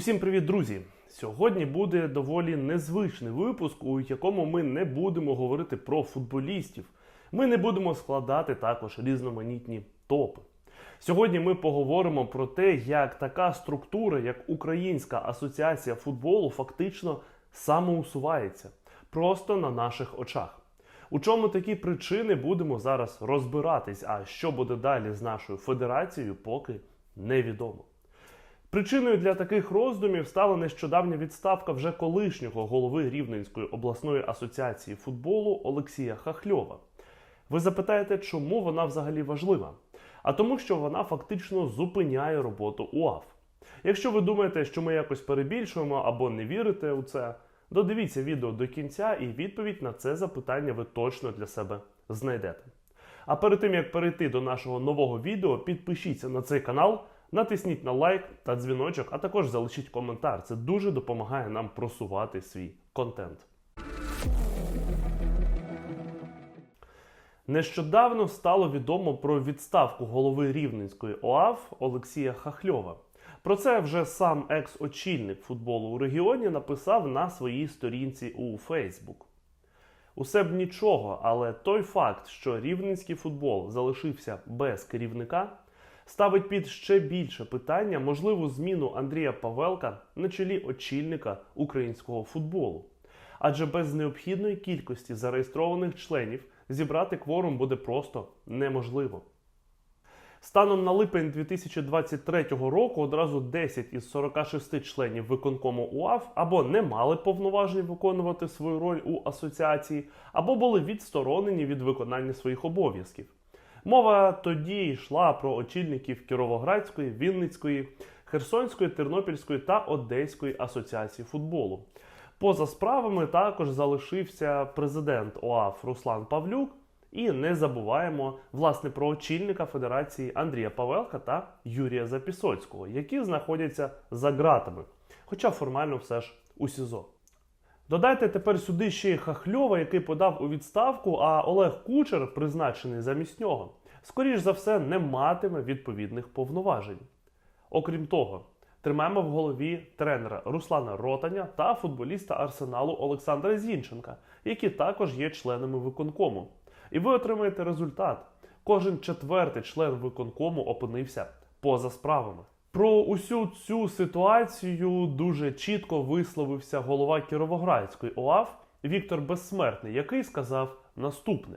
Усім привіт, друзі! Сьогодні буде доволі незвичний випуск, у якому ми не будемо говорити про футболістів. Ми не будемо складати також різноманітні топи. Сьогодні ми поговоримо про те, як така структура, як Українська асоціація футболу, фактично самоусувається просто на наших очах. У чому такі причини будемо зараз розбиратись, а що буде далі з нашою федерацією, поки невідомо. Причиною для таких роздумів стала нещодавня відставка вже колишнього голови Рівненської обласної асоціації футболу Олексія Хахльова. Ви запитаєте, чому вона взагалі важлива? А тому, що вона фактично зупиняє роботу УАФ. Якщо ви думаєте, що ми якось перебільшуємо або не вірите у це, додивіться відео до кінця, і відповідь на це запитання ви точно для себе знайдете. А перед тим як перейти до нашого нового відео, підпишіться на цей канал, натисніть на лайк та дзвіночок, а також залишіть коментар. Це дуже допомагає нам просувати свій контент. Нещодавно стало відомо про відставку голови Рівненської ОАФ Олексія Хахльова. Про це вже сам екс-очільник футболу у регіоні написав на своїй сторінці у Фейсбук. Усе б нічого, але той факт, що рівненський футбол залишився без керівника, ставить під ще більше питання можливу зміну Андрія Павелка на чолі очільника українського футболу. Адже без необхідної кількості зареєстрованих членів зібрати кворум буде просто неможливо. Станом на липень 2023 року одразу 10 із 46 членів виконкому УАФ або не мали повноважень виконувати свою роль у асоціації, або були відсторонені від виконання своїх обов'язків. Мова тоді йшла про очільників Кіровоградської, Вінницької, Херсонської, Тернопільської та Одеської асоціації футболу. Поза справами також залишився президент ОАФ Руслан Павлюк. І не забуваємо власне про очільника Федерації Андрія Павелка та Юрія Запісоцького, які знаходяться за ґратами, хоча формально все ж у СІЗО. Додайте тепер сюди ще й Хахльова, який подав у відставку, а Олег Кучер, призначений замість нього, скоріш за все не матиме відповідних повноважень. Окрім того, тримаємо в голові тренера Руслана Ротаня та футболіста Арсеналу Олександра Зінченка, які також є членами виконкому. І ви отримаєте результат. Кожен четвертий член виконкому опинився поза справами. Про усю цю ситуацію дуже чітко висловився голова Кіровоградської ОАФ Віктор Безсмертний, який сказав наступне: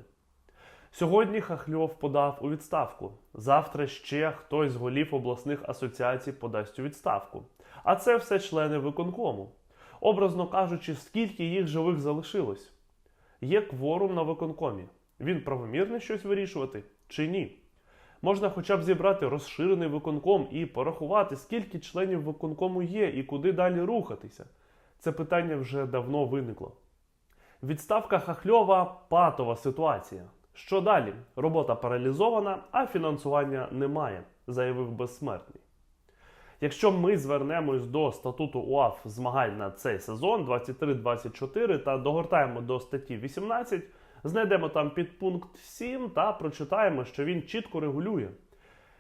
сьогодні Хахльов подав у відставку. Завтра ще хтось з голів обласних асоціацій подасть у відставку. А це все члени виконкому. Образно кажучи, скільки їх живих залишилось. Є кворум на виконкомі. Він правомірний щось вирішувати чи ні? Можна хоча б зібрати розширений виконком і порахувати, скільки членів виконкому є і куди далі рухатися. Це питання вже давно виникло. Відставка Хахльова патова ситуація. Що далі? Робота паралізована, а фінансування немає, заявив безсмертний. Якщо ми звернемось до статуту УАФ змагань на цей сезон 23-24 та догортаємо до статті 18, знайдемо там підпункт 7 та прочитаємо, що він чітко регулює.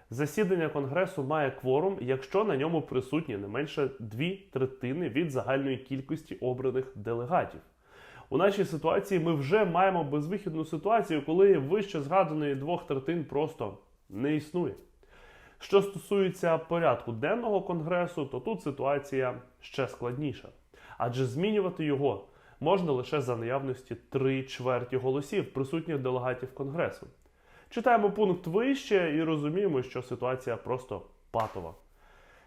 Засідання Конгресу має кворум, якщо на ньому присутні не менше дві третини від загальної кількості обраних делегатів. У нашій ситуації ми вже маємо безвихідну ситуацію, коли вище згаданої двох третин просто не існує. Що стосується порядку денного конгресу, то тут ситуація ще складніша, адже змінювати його можна лише за наявності три чверті голосів присутніх делегатів конгресу. Читаємо пункт вище і розуміємо, що ситуація просто патова.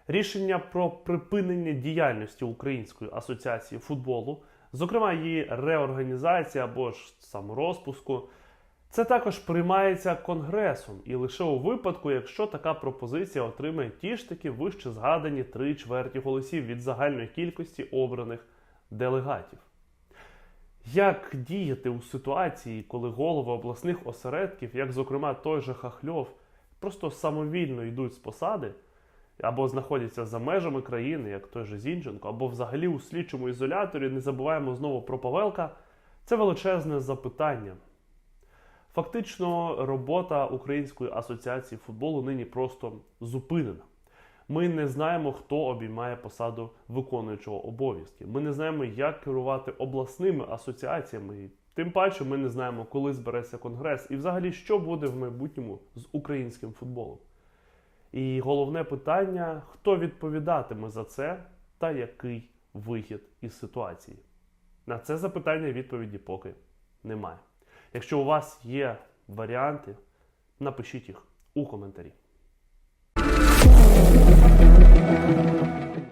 Рішення про припинення діяльності Української асоціації футболу, зокрема її реорганізація або ж саморозпуску, це також приймається Конгресом, і лише у випадку, якщо така пропозиція отримає ті ж таки вище згадані три чверті голосів від загальної кількості обраних делегатів. Як діяти у ситуації, коли голови обласних осередків, як зокрема той же Хахльов, просто самовільно йдуть з посади або знаходяться за межами країни, як той же Зінченко, або взагалі у слідчому ізоляторі, не забуваємо знову про Павелка, це величезне запитання. Фактично, робота Української асоціації футболу нині просто зупинена. Ми не знаємо, хто обіймає посаду виконуючого обов'язки. Ми не знаємо, як керувати обласними асоціаціями. Тим паче, ми не знаємо, коли збереться конгрес, і взагалі, що буде в майбутньому з українським футболом. І головне питання: хто відповідатиме за це та який вихід із ситуації? На це запитання відповіді поки немає. Якщо у вас є варіанти, напишіть їх у коментарі. thank you